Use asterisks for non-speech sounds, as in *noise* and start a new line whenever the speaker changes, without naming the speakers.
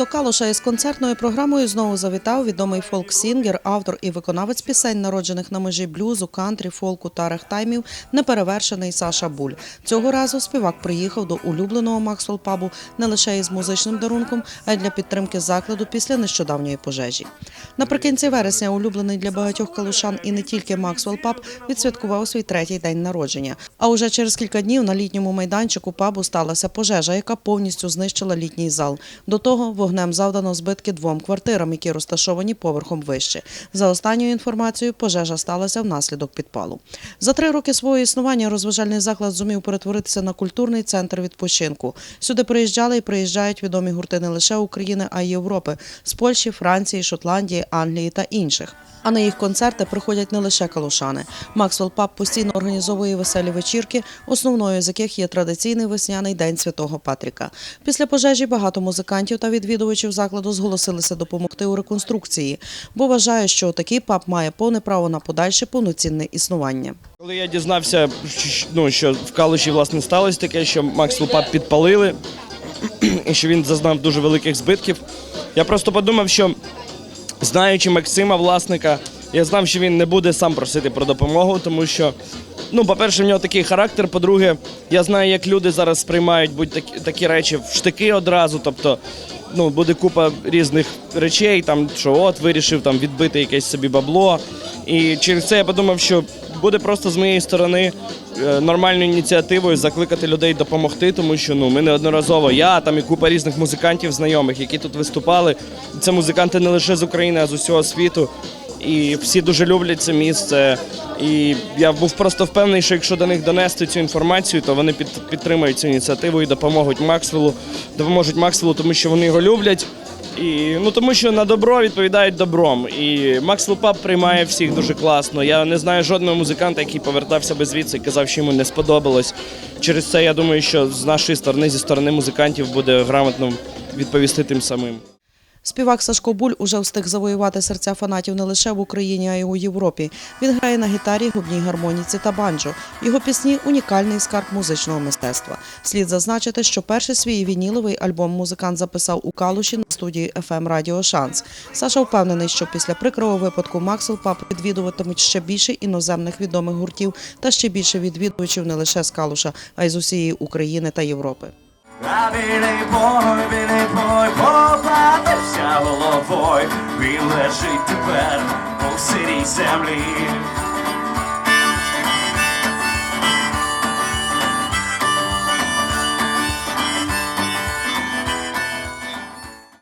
До Калуша із концертною програмою знову завітав відомий фолк-сінгер, автор і виконавець пісень, народжених на межі блюзу, кантрі, фолку та рехтаймів, неперевершений Саша Буль. Цього разу співак приїхав до улюбленого Максвелл пабу не лише із музичним дарунком, а й для підтримки закладу після нещодавньої пожежі. Наприкінці вересня улюблений для багатьох калушан і не тільки Максвелл паб відсвяткував свій третій день народження. А уже через кілька днів на літньому майданчику пабу сталася пожежа, яка повністю знищила літній зал. До того вогнем завдано збитки двом квартирам, які розташовані поверхом вище. За останньою інформацією, пожежа сталася внаслідок підпалу. За три роки свого існування розважальний заклад зумів перетворитися на культурний центр відпочинку. Сюди приїжджали і приїжджають відомі гурти не лише України, а й Європи з Польщі, Франції, Шотландії, Англії та інших. А на їх концерти приходять не лише калушани. Максвелл Паб постійно організовує веселі вечірки, основною з яких є традиційний весняний день Святого Патріка. Після пожежі багато музикантів та відвідувачів закладу зголосилися допомогти у реконструкції, бо вважають, що такий паб має повне право на подальше повноцінне існування.
Коли я дізнався, ну, що в Калуші власне сталося таке, що Макс Лупап підпалили *clears throat* і що він зазнав дуже великих збитків, я просто подумав, що знаючи Максима, власника, я знав, що він не буде сам просити про допомогу, тому що, ну, по-перше, в нього такий характер. По-друге, я знаю, як люди зараз сприймають будь-такі такі речі в штики одразу. Тобто, ну, буде купа різних речей, там, що от вирішив там відбити якесь собі бабло. І через це я подумав, що буде просто з моєї сторони е, нормальною ініціативою закликати людей допомогти, тому що ну ми неодноразово, я там і купа різних музикантів знайомих, які тут виступали. Це музиканти не лише з України, а з усього світу. І всі дуже люблять це місце. І я був просто впевнений, що якщо до них донести цю інформацію, то вони під, підтримають цю ініціативу і допоможуть Максвеллу, допоможуть Максвеллу, тому що вони його люблять. І ну тому що на добро відповідають добром. І Макс Лупап приймає всіх дуже класно. Я не знаю жодного музиканта, який повертався би звідси казав, що йому не сподобалось. Через це я думаю, що з нашої сторони, зі сторони музикантів, буде грамотно відповісти тим самим.
Співак Сашко Буль уже встиг завоювати серця фанатів не лише в Україні, а й у Європі. Він грає на гітарі, губній гармоніці та банджо. Його пісні унікальний скарб музичного мистецтва. Слід зазначити, що перший свій вініловий альбом музикант записав у Калуші на студії FM Радіо Шанс. Саша впевнений, що після прикрого випадку Максвелл Пап відвідуватимуть ще більше іноземних відомих гуртів та ще більше відвідувачів не лише з Калуша, а й з усієї України та Європи.
Головою, він лежить тепер у сирій землі.